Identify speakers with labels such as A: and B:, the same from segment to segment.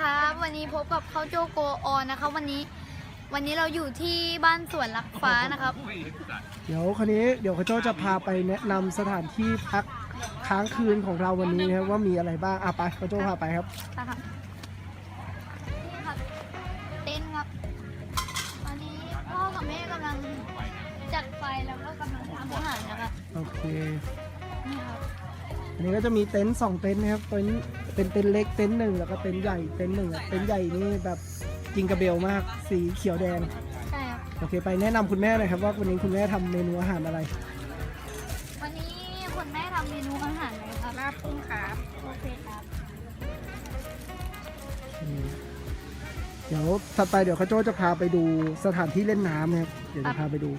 A: ครับ วันนี้พบกับเขาโจโกออนนะครับ วันนี้ วันนี้เราอยู่ที่บ้านสวนลักฟ้านะครับ
B: เดี๋ยวคราวนี้เดี๋ยวข้าโจ้จะพาไปแนะนำสถานที่พักค้างคืนของเราวันนี้นะครับว่ามีอะไรบ้างอะไปข้าโจ้พาไปครับ
A: นะครับนี่ครับ เต็นท์ครับ ตอนนี้พ่อกับแม่กำลังจัดไฟแล้วก็กำลังทำอาหารนะครับ
B: โอเค
A: นี่ครับ
B: อันนี้ก็จะมีเต็นท์สองเต็นท์นะครับเต็นท์เป็นเต็นท์เล็กเต็นท์หนึ่งแล้วก็เต็นท์ใหญ่เต็นท์หนึ่งอะเต็นท์ใหญ่นี่แบบจิงกระเบลมากสีเขียวแดง
A: ใช่ครับ
B: โอเคไปแนะนำคุณแม่หน่อยครับว่าวันนี้คุณแม่ทำเมนูอาหารอะไร
A: วันนี้คุณแม่ทำเมนูอาหารอะไรครับ
C: ลาบกุ้งครับ
A: โอเคครับ
B: อืมเดี๋ยวถัดไปเดี๋ยวข้าโจ้จะพาไปดูสถานที่เล่นน้ำนะครับเดี๋ยวจะพาไปดู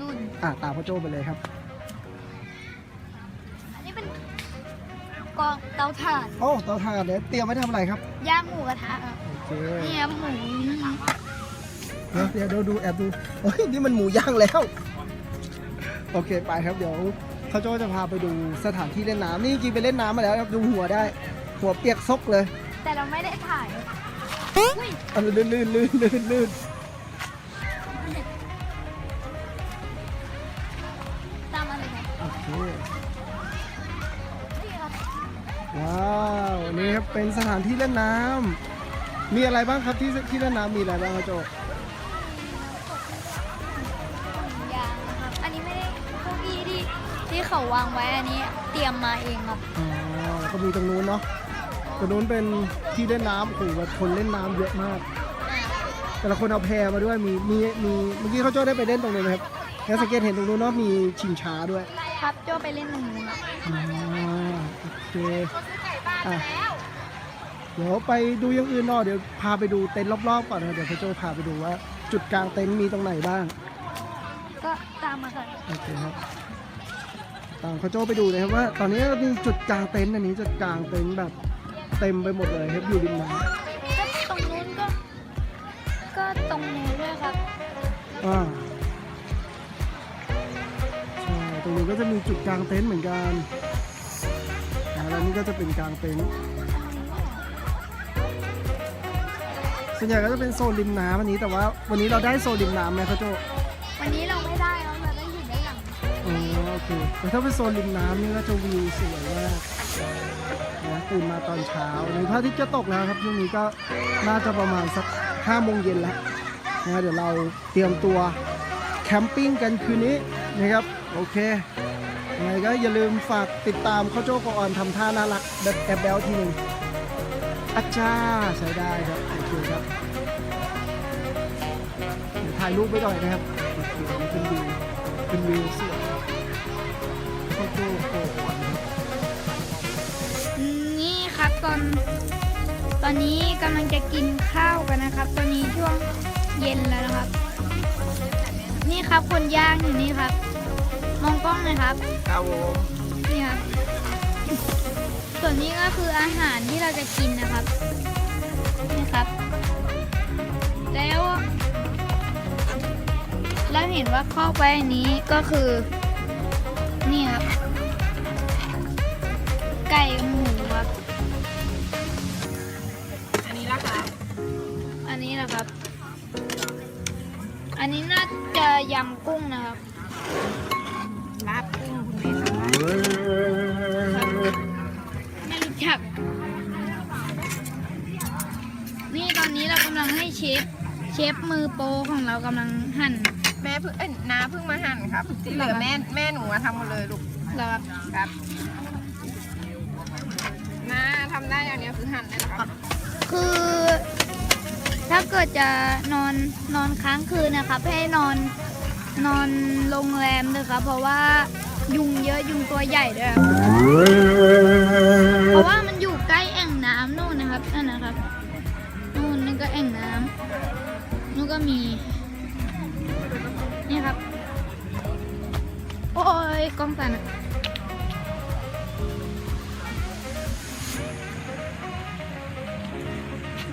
A: นุ่น
B: อะตามข้าโจ้ไปเลยครับ
A: กองเตาถ่าน
B: โอ้เตาถ่านเนี่ยเตรียมไว้ทำอะไรครับ
A: ย่างหมูกระทะครับ
B: โอเค
A: นี่ครับหมู
B: เดี๋ยวเดี๋ยวดูดูแอบดูเฮ้ยนี่มันหมูย่างแล้ว โอเคไปครับเดี๋ยวข้าโจ้จะพาไปดูสถานที่เล่นน้ำนี่จริงๆไปเล่นน้ำมาแล้วครับดูหัวได้ หัวเปียกซกเลย
A: แต่เราไม่ได้ถ่ายอุ้ย
B: อันลื่นลื่นลื่นลื่นลื่น ว้าวนี่ครับเป็นสถานที่เล่นน้ำมีอะไรบ้างครับที่ที่เล่นน้ำมีอะไรบ้างครับโจ
A: ยางนะครับ อันนี้ไม่ได้เก้าอี้ที่ที่เขาวางไว้อันนี้เตรียมมาเองครับ
B: อ๋อแล้วก็มีตรงนู้นเนาะตรงนู้นเป็นที่เล่นน้ำโอ้โหแบบคนเล่นน้ำเยอะมาก แต่ละคนเอาแพรมาด้วยมีมีมีเมื่อกี้เขาโจ้ได้ไปเล่นตรงนู้นไหมครับแล้วสังเกตเห็นตรงนู้นเนาะมีชิงช้าด้วย
A: ครับโจไปเล่นตรงนู้นครับ
B: อ่าโอเคอะเดี๋ยวไปดูอย่างอื่นเนาะเดี๋ยวพาไปดูเต็นท์รอบๆก่อนนะเดี๋ยวพี่โจพาไปดูว่า จุดกลางเต็นท์มีตรงไหนบ้าง
A: ก็ตามมาครับ
B: โอเคครับตามเขาโจไปดูเลยครับว่า ตอนนี้มีจุดกลางเต็นท์อันนี้จุดกลางเต็นท์แบบเต็มไปหมดเลยครับอยู่ริมน้
A: ก็ตรงนู้นก็ ก็ตรงนู้นด้วยครับำ
B: อ่าใช่ตรงนี้ก็จะมีจุดกลางเต็นท์เหมือนกันอ่า แล้วนี่ก็จะเป็นกลางเต็นท์ส่วนใหญ่ก็จะเป็นโซนริมน้ำอันนี้แต่ว่าวันนี้เราได้โซนริมน้ำไหมครับโจ
A: วันนี้เราไม่ได้เราเราได้อยู่ด้านหลัง
B: อ๋อโอเคแต่ถ้าเป็นโซนริมน้ำนี่ก็จะวิวสวยมากนะตื่นมาตอนเช้าหรือพระอาทิตย์จะตกแล้วครับช่วงนี้ก็น่าจะประมาณสักห้าโมงเย็นแล้วนะเดี๋ยวเราเตรียมตัวแคมปิ้งกันคืนนี้นะครับโอเค ไงก็อย่าลืมฝากติดตามข้าวโจ้กออนทำท่าน่ารักแบบแอบแบลทีหนึ่งอาจารย์ใช้ได้ครับโอเคครับเดี๋ยวถ่ายรูปไว้หน่อยนะครับเป็นวิวเป็นวิวสวยโอ้โหโอ้โห
A: นี่ครับตอนตอนนี้กำลังจะกินข้าวกันนะครับ ตอนนี้ช่วงเย็นแล้วนะครับ นี่ครับคนย่างอยู่นี่ครับ องกล้องหน่อยครับ
C: ครับผม
A: นี่ครับ ส่วนนี้ก็คืออาหารที่เราจะกินนะครับ นี่ครับ แล้ว แล้วเห็นว่าครอบไว้อันนี้ก็คือ นี่ครับ ไก่หมูครับ
C: อันนี้ละครับ
A: อันนี้นะครับ อันนี้น่าจะยำกุ้งนะครับ
C: ไว้
A: ไม่รู้จัก นี่ตอนนี้เรากำลังให้เชฟ เชฟมือโปรของเรากำลังหั่น
C: แม่เพิ่งเอ้ยน้าเพิ่งมาหั่นครับที่เหลือแม่แม่หนูอะทำหมดเลยลูก
A: แล้วครับ
C: ครับน้าทำได้อย่างเดียวคือหั่นนี่แหละครับ
A: คือ ถ้าเกิดจะนอนนอนค้างคืนนะครับให้นอนนอนโรงแรมเลยครับ เพราะว่า ยุงเยอะยุงตัวใหญ่ด้วยครับเพราะว่ามันอยู่ใกล้แอ่งน้ำนู่นนะครับนั่นนะครับนู่นนั่นก็แอ่งน้ำนู่นก็มีนี่ครับ โอ้ยกล้องสั่น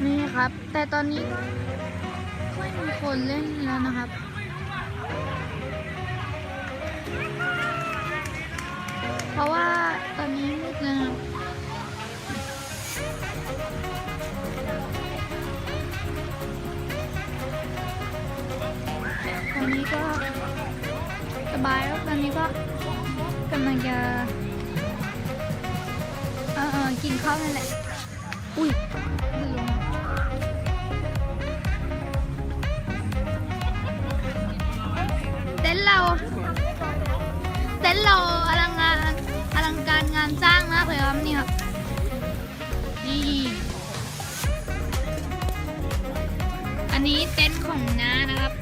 A: นี่ครับ แต่ตอนนี้ก็ไม่มีคนเล่นแล้วนะครับ เพราะว่าตอนนี้มืดแล้วตอนนี้ก็สบายแล้วตอนนี้ก็กำลังจะเออเออกินข้าวนั่นแหละ อุ้ยลืมเต้นเราเต้นเราอะไร การงานสร้างมากเลยครับนี่ครับนี่อันนี้เต็นท์ของน้านะครับ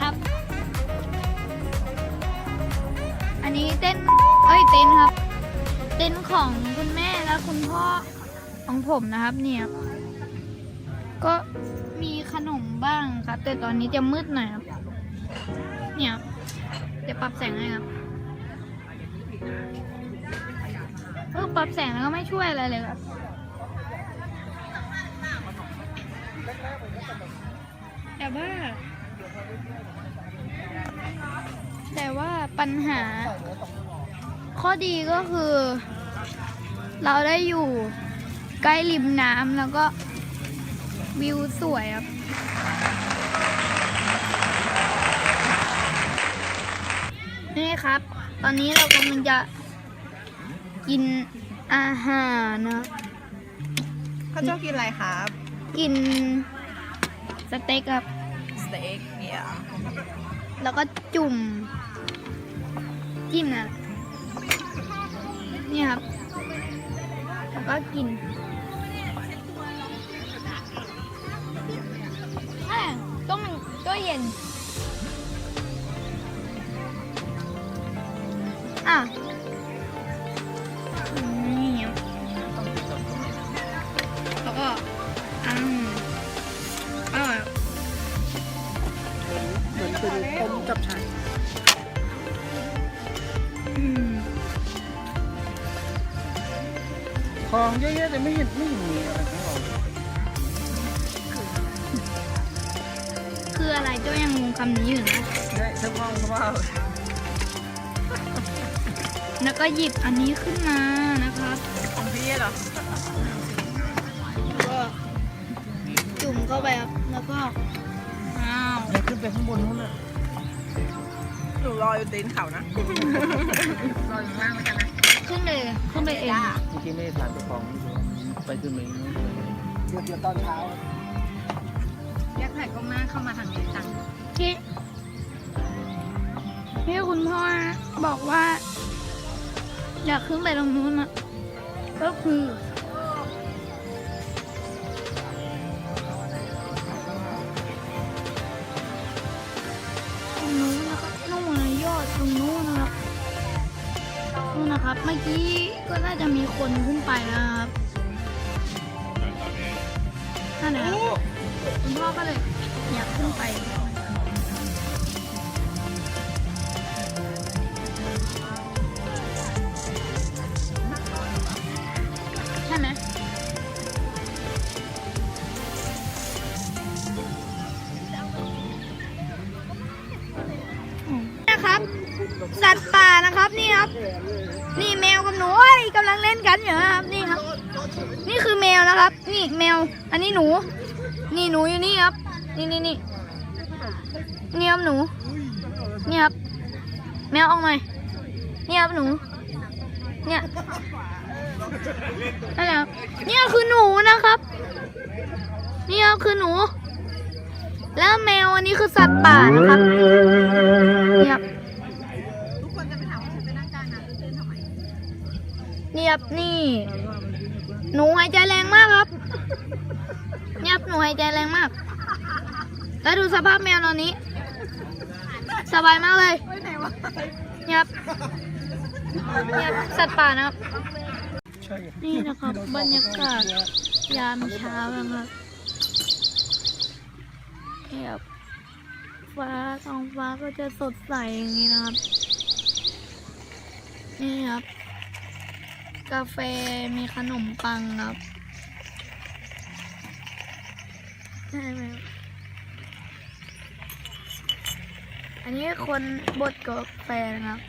A: ครับ อันนี้เต้นท์เอ้ยเต็นท์ครับ เต็นท์ของคุณแม่และคุณพ่อของผมนะครับเนี่ยก็มีขนมบ้างครับ แต่ตอนนี้จะมืดหน่อยครับ เนี่ยเดี๋ยวปรับแสงให้ครับ เออปรับแสงแล้วก็ไม่ช่วยอะไรเลยครับแต่ว่า แต่ว่าปัญหา ข้อดีก็คือ เราได้อยู่ใกล้ริมน้ำแล้วก็วิวสวยครับนี่ครับ ตอนนี้เรากำลังจะกินอาหารนะครับ
C: ข้าวเจ้ากินอะไรครับ
A: กินสเต็กครับ
C: สเต็กเนี่ย
A: แล้วก็จุ่ม จิ้มนะนี่ครับ แล้วก็กินอะต้องก็เย็น อะอืมนี่ครับแล้วก็อืมอร่อย
B: เหมือนเป็นต้มจับฉ่าย
A: อืม
B: ของเยอะๆแต่ไม่เห็นไม่เห็นมีอะไรของเรา
A: คืออะไรเจ้ายังงงคำนี้อยู่นะ
C: ได้เฉพาะเพราะว่า
A: แล้วก็หยิบอันนี้ขึ้นมานะครับ
C: ของพี่เหรอ
A: แล้วก็จุ่มเข้าไปครับแล้วก็อ้าว
B: เดี๋ยวขึ้นไปข้างบนนู้นน่ะ
C: หนูรออยู่ตีนเขานะรออยู่ข้างล่างแล้วกันนะ
A: ขึ้นเลยขึ้นไปเอง
D: เมื่อกี้ไม่ได้ถามเจ้าของไปขึ้นมาอีกนู้นเลย
B: เดี๋ยวเดี๋ยวตอนเช้า
C: อยากถ่ายกล้องหน้าเข้ามาทางนี้จัง
A: ที่ที่คุณพ่อบอกว่า อยากขึ้นไปตรงนู้นอะก็คือตรงนู้นนะครับนู่นนะยอดตรงนู้นนะครับนู่นนะครับ เมื่อกี้ก็น่าจะมีคนขึ้นไปนะครับนั่นแหละครับคุณพ่อก็เลยอยากขึ้นไป นี่แมวกับหนูเอ้ยกำลังเล่นกันอยู่นะครับนี่ครับ นี่คือแมวนะครับ นี่แมว อันนี้หนู นี่หนูอยู่นี่ครับ นี่นี่นี่นี่ครับหนู นี่ครับ แมวออกหน่อยนี่ครับหนู เนี่ยนั่นแหละเนี่ยคือหนูนะครับ นี่ยคือหนู แล้วแมวอันนี้คือสัตว์ป่านะครับ ยับ
C: นี่
A: หนูหายใจแรงมากครับเนี่ยครับหนูหายใจแรงมาก แล้วดูสภาพแมวตอนนี้ สบายมากเลย
C: ไปไหนวะ
A: เนี่ยครับเนี่ยครับสัตว์ป่านะครับ นี่นะครับบรรยากาศยามเช้านะครับเนี่ยครับฟ้าท้องฟ้าก็จะสดใสอย่างนี้นะครับ นี่ครับ กาแฟมีขนมปังครับใช่ไหมครับอันนี้คนบดกาแฟนะครับ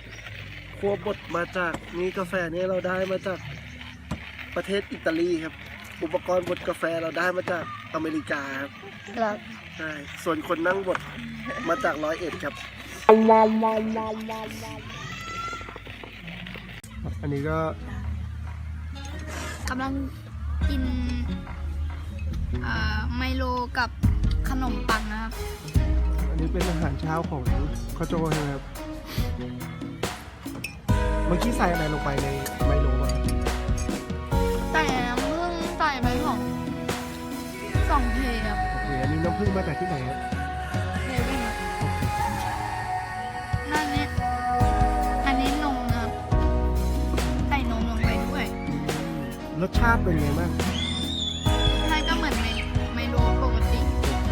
B: ครัวบดมาจากนี่กาแฟนี่เราได้มาจากประเทศอิตาลีครับ อุปกรณ์บดกาแฟเราได้มาจากอเมริกาครับ
A: ครับ
B: ใช่ส่วนคนนั่งบดมาจากร้อยเอ็ดครับ อันนี้ก็
A: กำลังกินอ่าไมโลกับขนมปังนะครับ
B: อันนี้เป็นอาหารเช้าของข้าวโจ้ใช่ไหมครับ เมื่อกี้ใส่อะไรลงไปในไมโลวะ
A: ใส่น้ำผึ้งใส่ไปสองสองเทครับ
B: โอเคอันนี้น้ำผึ้งมาจากที่ไหนครับ
A: รส
B: ชาติเป็นไงบ้าง
A: ใช่ก็เหมือนไมไมโลปกติ
B: โอเค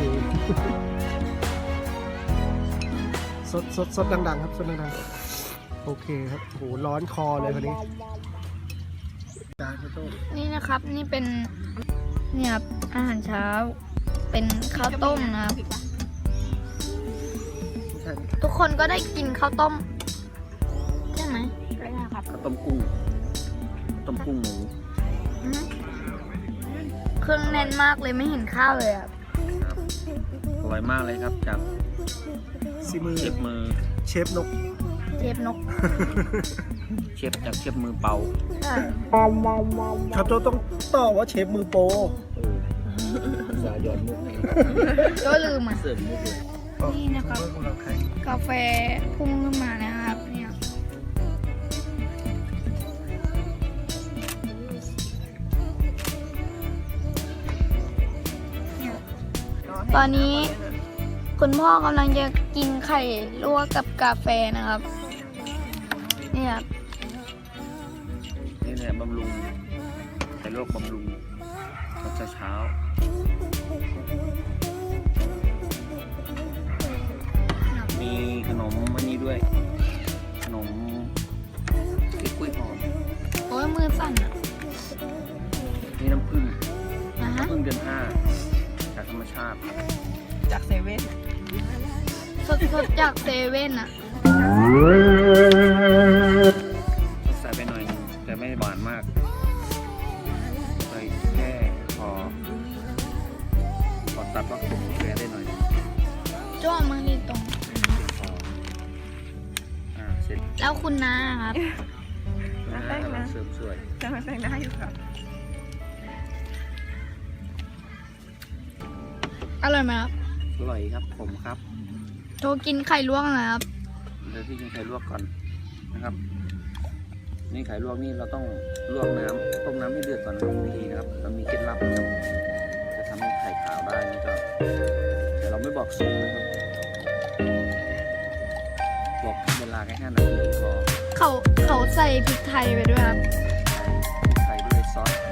B: สดสดสดดังๆ ครับสดดังๆ โอเคครับโหร้อนคอเลยคนนี้จานข้าวโจ้
A: นี่นะครับนี่เป็นเนี่ยครับอาหารเช้า เป็นข้าวต้มนะครับ
B: ไม่ใช่
A: ทุกคนก็ได้กินข้าวต้ม ใช่ไหมใช่ครับ
D: ข้าวต้มกุ้งข้าวต้มกุ้งหมู
A: อืม เครื่องแน่นมากเลยไม่เห็นข้าวเลยอะ
D: ครับอร่อยมากเลยครับจาก
B: ซีมือ
D: เชฟมือ
B: เชฟนก
A: เทปนก
D: เชฟจากเชฟมือเป่า
A: ใช่
B: ครับโจต้องต่อว่าเชฟมือโปร
D: สายหยอดมุกให้
A: ก็ลืมอะ
D: เสริมมุกเลย
A: นี่นะครับกาแฟพุ่งขึ้นมานะ ตอนนี้คุณพ่อกำลังจะกินไข่ลวกกับกาแฟนะครับเนี่ยครับ
D: นี่เนี่ยบำรุงไข่โรคบำรุงตอนเช้าๆมีขนมอันนี้ด้วย ขนมเค้กกล้วยหอม
A: โอ้ยมือสั่นอะ
D: นี่น้ำผึ้ง
A: นะฮะ
D: น้ำผึ้งเดือนห้า จากธรรมชาติ
C: จากเซเว่น
A: สดๆจากเซเว่นอะ
D: ใส่ไปหน่อยหนึงแต่ไม่หวานมากใส่แค่พอพอตัดว่าผมกาแฟได้หน่อยหนึ่ง
A: จ้วมังดีตรง
D: เพียงพออ่าเสร็จ
A: แล้วคุณน้าครับ
D: นะ กำลังเสริมสวย
C: กำลังแต่งหน้าอยู่ครับ
A: อร่อยไหมครับ
D: อร่อยครับผมครับ
A: โชว์กินไข่ลวกหนะครับ
D: เดี๋ยวพี่กินไข่ลวกก่อนนะครับ นี่ไข่ลวกนี่เราต้องลวกน้ำต้มน้ำให้เดือดก่อนนะครับวิธีนะครับเรามีเคล็ดลับนะครับจะทำให้ไข่ขาวได้นี่ก็แต่เราไม่บอกสูตรนะครับบอกเวลาแค่ห้านาทีพอ
A: เขาเขาใส่พริกไทยไปด้วยครับ
D: ใส่ด้วยซอส